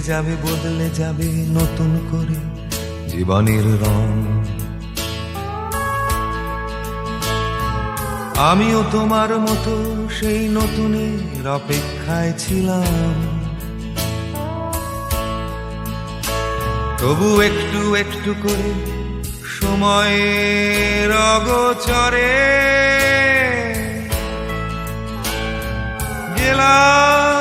যাবে, বদলে যাবে নতুন করে জীবনের রং। আমিও তোমার মতো সেই নতুনের অপেক্ষায় ছিলাম। তবু একটু একটু করে সময়ের অগোচরে গেলাম।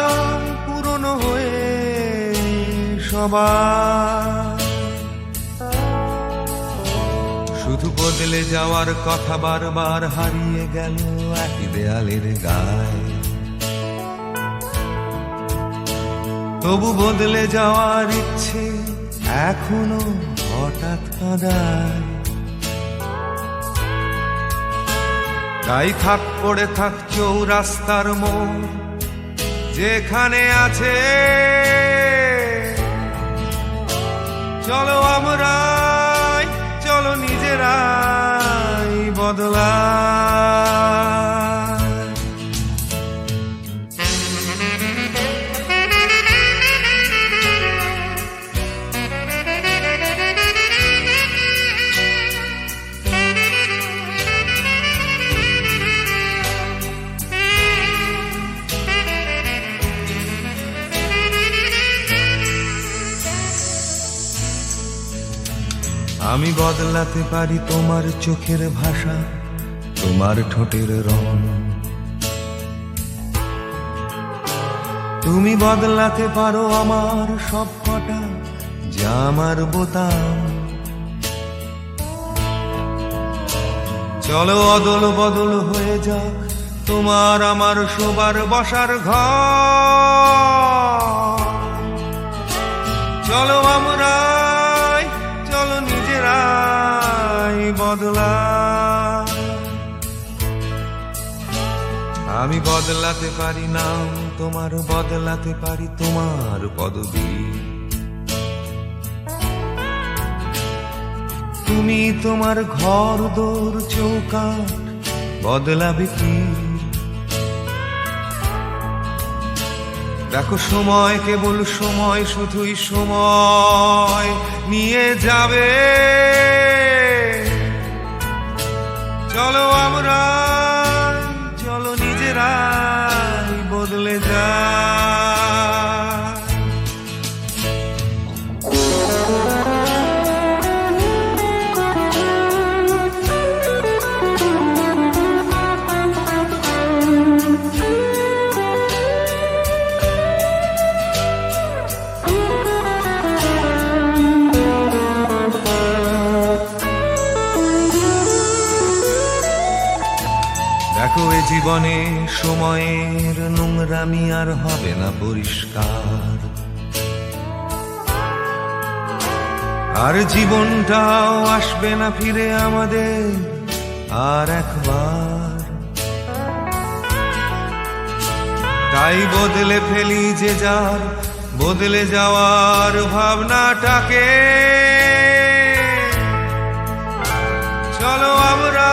শুধু বদলে যাওয়ার কথা বারবার হারিয়ে গেল একই দেয়ালের গায়ে। তবু বদলে যাওয়ার ইচ্ছে এখনও হঠাৎ কাঁদায়। তাই থাক পড়ে থাক চৌরাস্তার মোড়, যেখানে আছে চলো আমরাই চলো নিজেরাই বদলা আমি বদলাতে পারি তোমার চোখের ভাষা, তোমার ঠোঁটের রং। তুমি বদলাতে পারো আমার সব কটা, যা আমার বোতাম। চলো অদল বদল হয়ে যাক, তোমার আমার শোবার বসার ঘর। চলো আমরা বদলা। আমি বদলাতে পারি নাম তোমার বদলাতে পারি তোমার পদবী। তুমি তোমার ঘর, দোর চৌকাট বদলাবে কি? দেখো সময়, কেবল সময়, শুধুই সময় নিয়ে যাবে। চলো আমরা চলো নিজেরাই জীবনে সময়ের নোংরামি আর হবে না পরিষ্কার। আর জীবনটাও আসবে না ফিরে আমাদের আর একবার। তাই বদলে ফেলি যে যার, বদলে যাওয়ার ভাবনাটাকে। চলো আমরা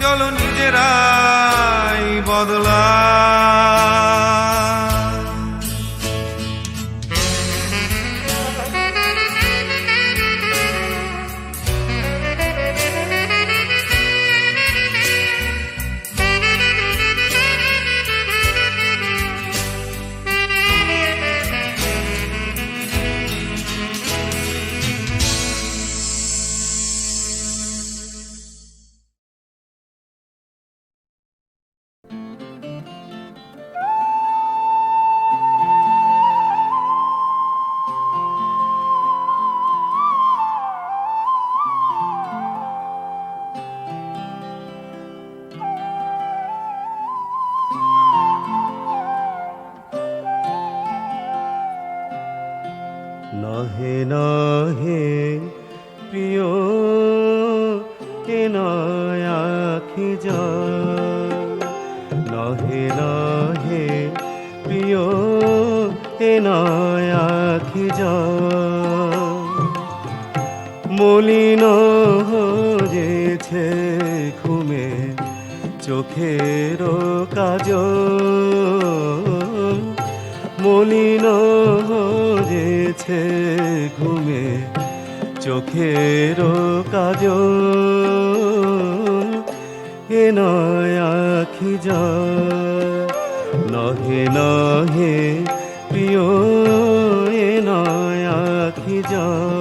চলো নিজেরাই। বদলা নহে মলিন হয়েছে ঘুমে, চোখের কাজ এ নয় আখি নহে নহে, প্রিয়, এ নয় আখি যা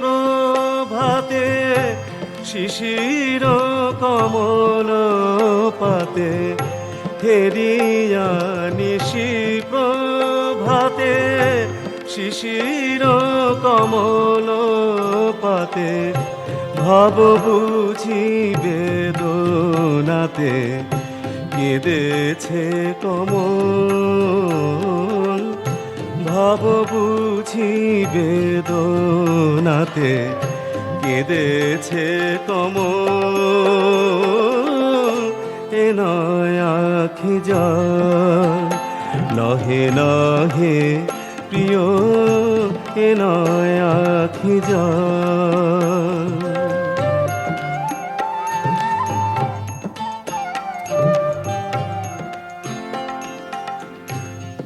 প্রভাতে, শিশির কমল পাতে হেরিয়া নিশি প্রভাতে, শিশির কমল পাতে, ভাব বুঝি বেদনাতে, কেঁদেছে কমল ভাব বুঝি বেদনাতে কেঁদেছে কম এ নয় আখি যা নহে নহে প্রিয়, এ নয় আখি যা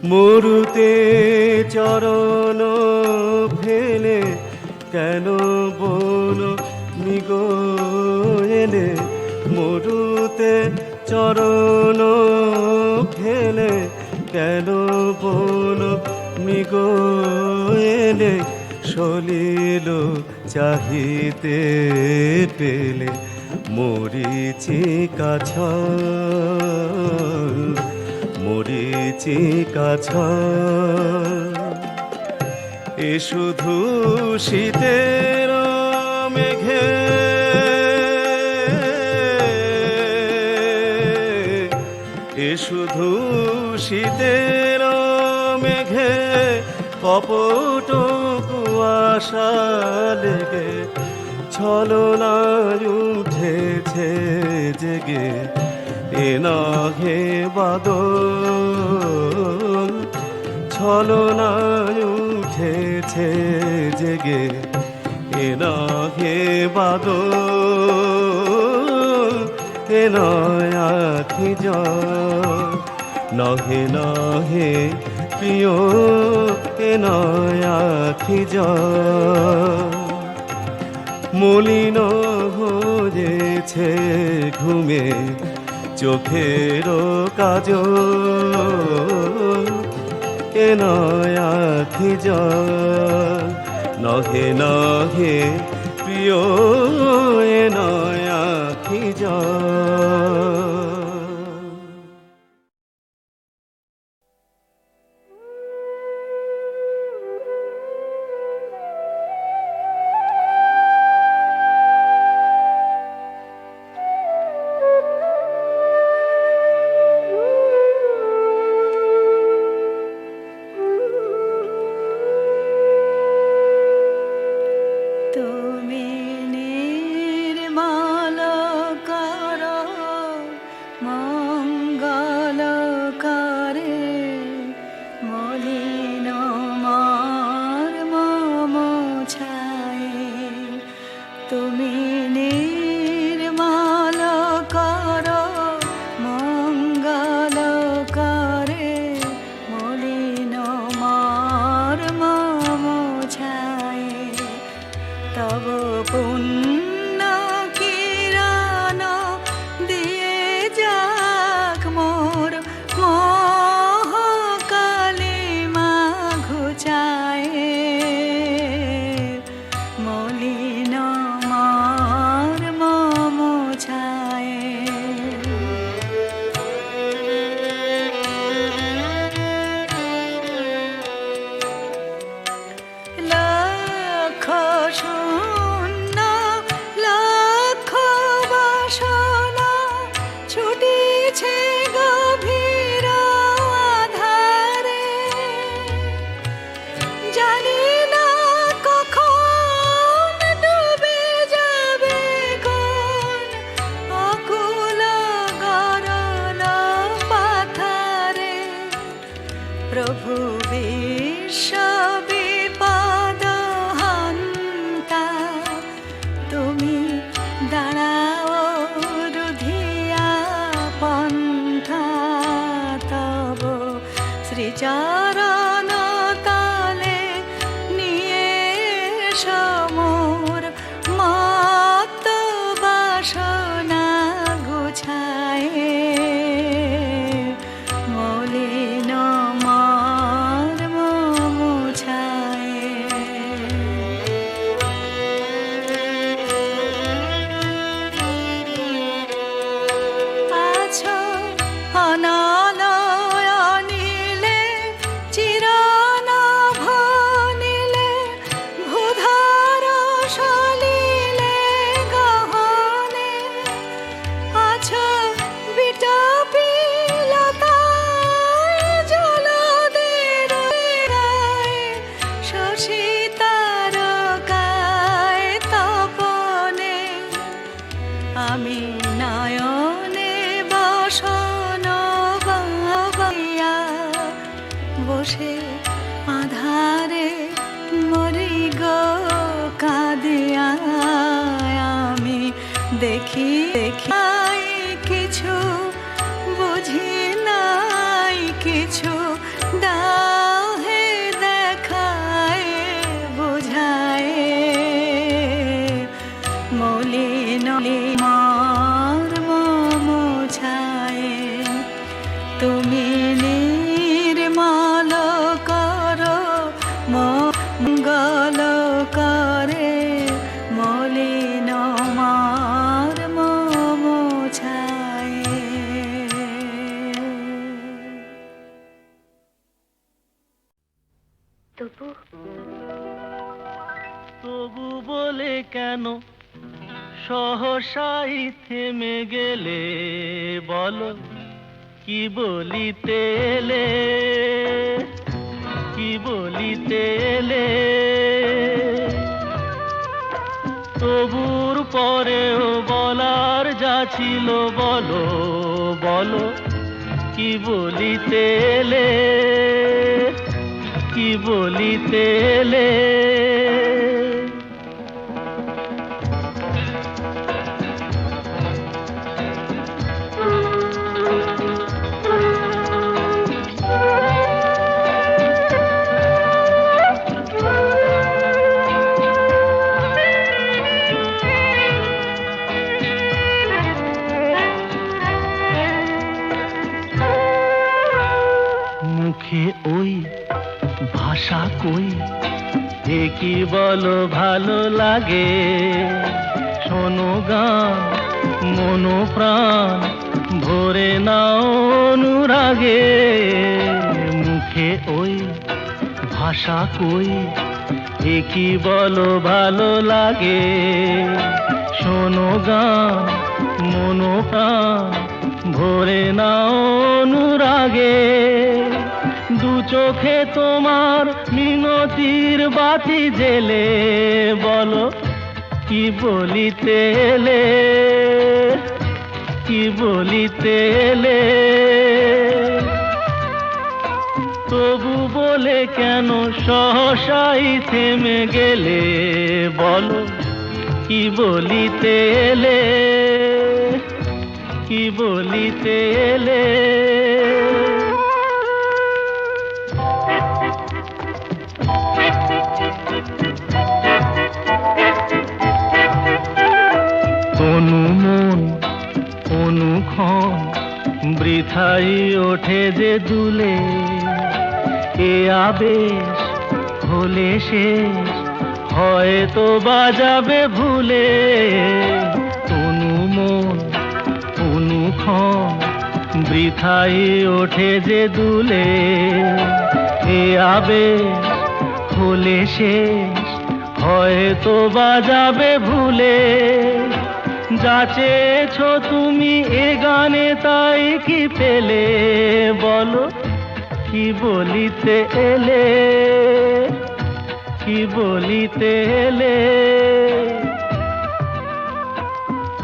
মরুতে চরণ ফেলে কেন বল নিগো এলে মরুতে চরণ ফেলে কেন বল নিগো এলে সলিল চাহিতে পেলে মরিচি কাছা মরিচি কাছা। এ শুধু শীতের মেঘে। এ শুধু শীতের মেঘে কপট কুয়াশা লেগে ছলনায় উঠেছে জেগে। এ নহে বাদল, ছলনায় উঠেছে জেগে। এ নহে বাদল এ নয় আখি জল নহে নহে প্রিয় এ নয় আখি মলিন হয়েছে ঘুমে চোখের কাজ এ নয়াখি নহে নহে প্রিয় এ নয় আখি জল। yaşama তুমি তবুর পরেও বলার যা ছিল বলো বলো। কি বলিতে কি বলিতে ভাষা কই কি বলো ভালো লাগে। শোনো গান মনো প্রাণ, ভরে নাও অনুরাগে। মুখে ওই ভাষা কই কি বলো ভালো লাগে। শোনো গান মনো প্রাণ, ভরে নাও অনুরাগে। দু চোখে তোমার মিনতির বাতি জেলে, বলো কি বলিতে এলে? কি বলিতে এলে? তবু বলে কেন সহসাই থেমে গেলে? বলো কি বলিতে এলে? কি বলিতে এলে? বৃথাই ওঠে যে দুলে, এ আবেশ হলে শেষ, হয়তো বাজাবে ভুলে। অনুমন অনুক্ষণ বৃথাই ওঠে যে দুলে, এ আবেশ হলে শেষ, হয়তো বাজাবে ভুলে। পেয়েছ তুমি এ গানে, তাই কি পেলে? বলো, কি বলিতে এলে? কি বলিতে এলে?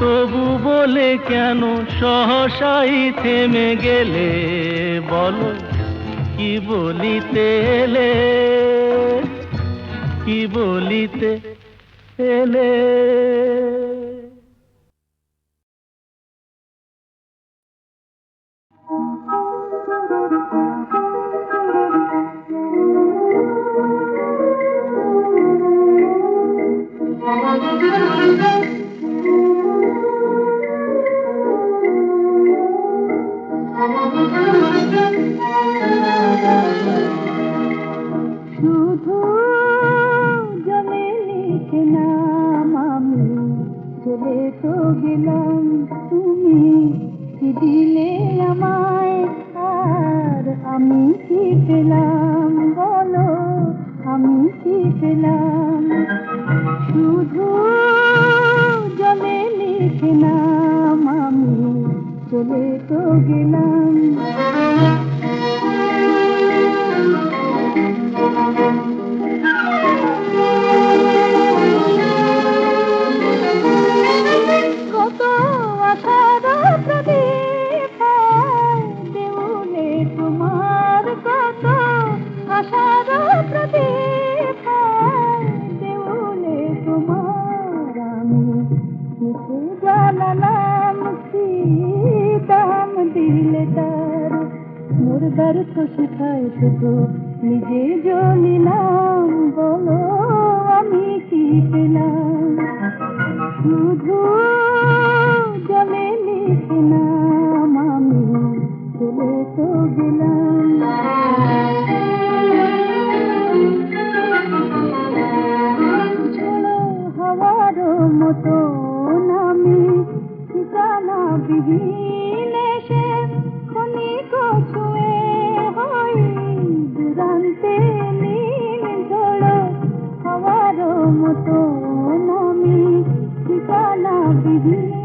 তবু বলে কেন সহসাই থেমে গেলে? বলো, কি বলিতে এলে? কি বলিতে এলে? मिला দিলে তার মোর ব্যর্থ শেখায় থাকো নিজে জনিলাম বলো আমি কি পেলাম? শুধু Mm-hmm.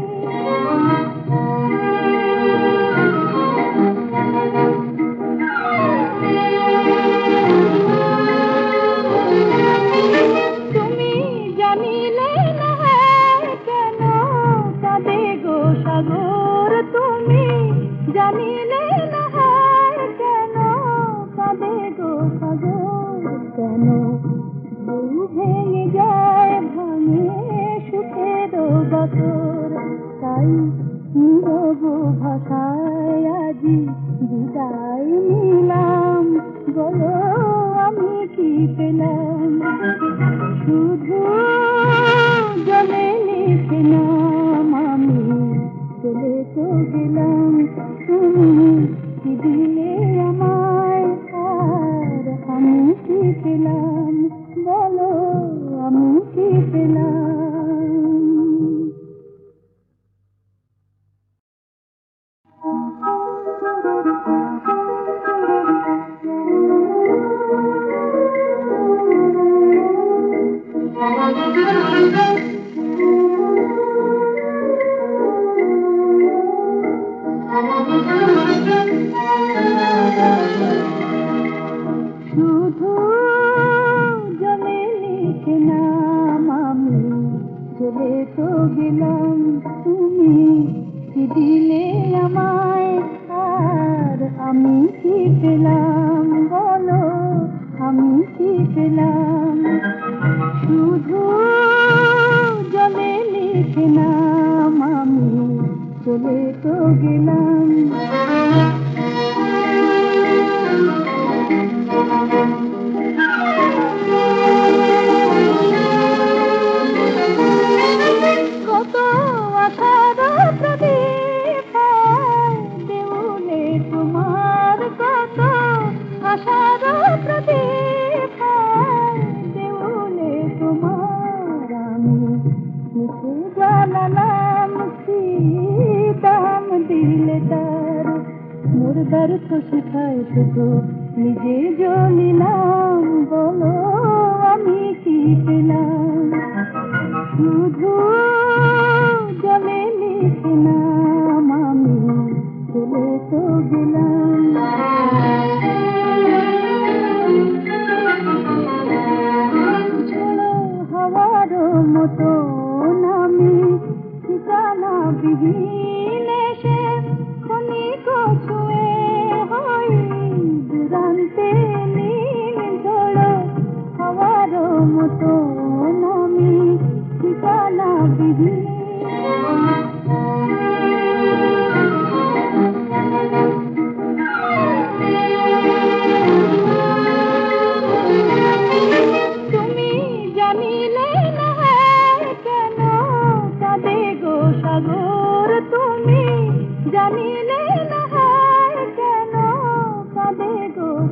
নিজে জমিনা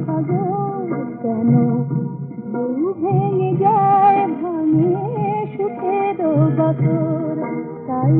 কাঁদে কেন? ভেঙে যায় ভাঙে সুখের বছর তাই